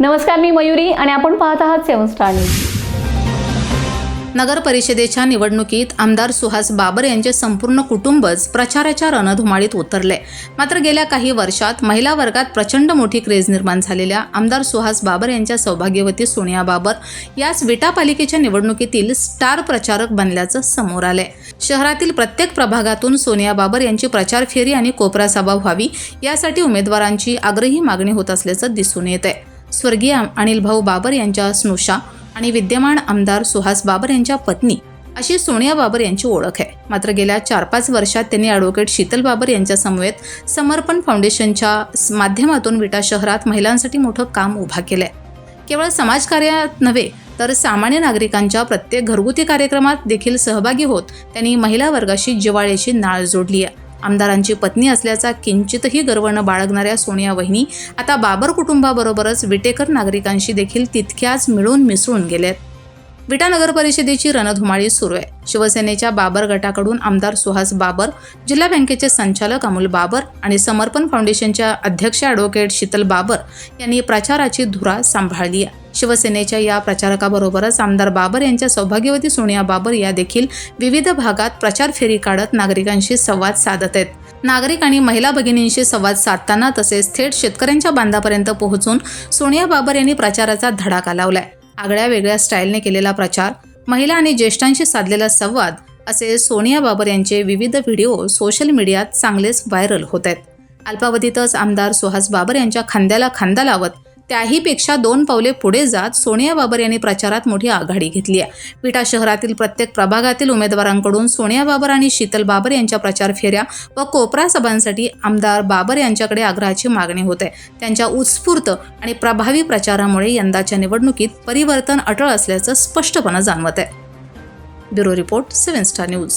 नमस्कार मी मयुरी आणि आपण पाहत आहात सेवन स्टार न्यूज. नगर परिषदेच्या निवडणुकीत आमदार सुहास बाबर यांचे संपूर्ण कुटुंबच प्रचाराच्या रणधुमाळीत उतरले मात्र गेल्या काही वर्षात महिला वर्गात प्रचंड मोठी क्रेज निर्माण झालेल्या आमदार सुहास बाबर यांच्या सौभाग्यवती सोनिया बाबर याच विटा पालिकेच्या निवडणुकीतील स्टार प्रचारक बनल्याचं समोर आलंय. शहरातील प्रत्येक प्रभागातून सोनिया बाबर यांची प्रचार फेरी आणि कोपरा सभा व्हावी यासाठी उमेदवारांची आग्रही मागणी होत असल्याचं दिसून येत आहे स्वर्गीय अनिल भाऊ बाबर यांच्या स्नुषा आणि विद्यमान आमदार सुहास बाबर यांच्या पत्नी अशी सोनिया बाबर यांची ओळख आहे. मात्र गेल्या चार पाच वर्षात त्यांनी ॲडव्होकेट शीतल बाबर यांच्या समवेत समर्पण फाउंडेशनच्या माध्यमातून विटा शहरात महिलांसाठी मोठं काम उभा आहे केवळ समाजकार्यात नव्हे तर सामान्य नागरिकांच्या प्रत्येक घरगुती कार्यक्रमात देखील सहभागी होत त्यांनी महिला वर्गाशी जिवाळ्याची नाळ जोडली आहे. आमदारांची पत्नी असल्याचा किंचितही गर्व न बाळगणाऱ्या सोनिया वहिनी आता बाबर कुटुंबाबरोबरच विटेकर नागरिकांशी देखील तितक्याच मिळून मिसळून गेल्यात विटा नगर परिषदेची रणधुमाळी सुरू आहे. शिवसेनेच्या बाबर गटाकडून आमदार सुहास बाबर जिल्हा बँकेचे संचालक अमोल बाबर आणि समर्पण फाउंडेशनच्या अध्यक्ष ॲडव्होकेट शीतल बाबर यांनी प्रचाराची धुरा सांभाळली आहे. शिवसेनेच्या या प्रचारकाबरोबरच आमदार बाबर यांच्या सौभाग्यवती सोनिया बाबर या देखील विविध भागात प्रचार फेरी काढत नागरिकांशी संवाद साधत आहेत. नागरिक आणि महिला भगिनींशी संवाद साधताना तसेच थेट शेतकऱ्यांच्या बांधापर्यंत पोहोचून सोनिया बाबर यांनी प्रचाराचा धडाका लावलाय. आगळ्या वेगळ्या स्टाईलने केलेला प्रचार महिला आणि ज्येष्ठांशी साधलेला संवाद असे सोनिया बाबर यांचे विविध व्हिडिओ सोशल मीडियात चांगलेच व्हायरल होत आहेत. अल्पावधीतच आमदार सुहास बाबर यांच्या खांद्याला खांदा लावत त्याहीपेक्षा दोन पावले पुढे जात सोनिया बाबर यांनी प्रचारात मोठी आघाडी घेतली आहे. विटा शहरातील प्रत्येक प्रभागातील उमेदवारांकडून सोनिया बाबर आणि शीतल बाबर यांच्या प्रचार फेऱ्या व कोपरा सभांसाठी आमदार बाबर यांच्याकडे आग्रहाची मागणी होत. आहे त्यांच्या उत्स्फूर्त आणि प्रभावी प्रचारामुळे यंदाच्या निवडणुकीत परिवर्तन अटळ असल्याचं स्पष्टपणे जाणवत आहे. Bureau report seven star news.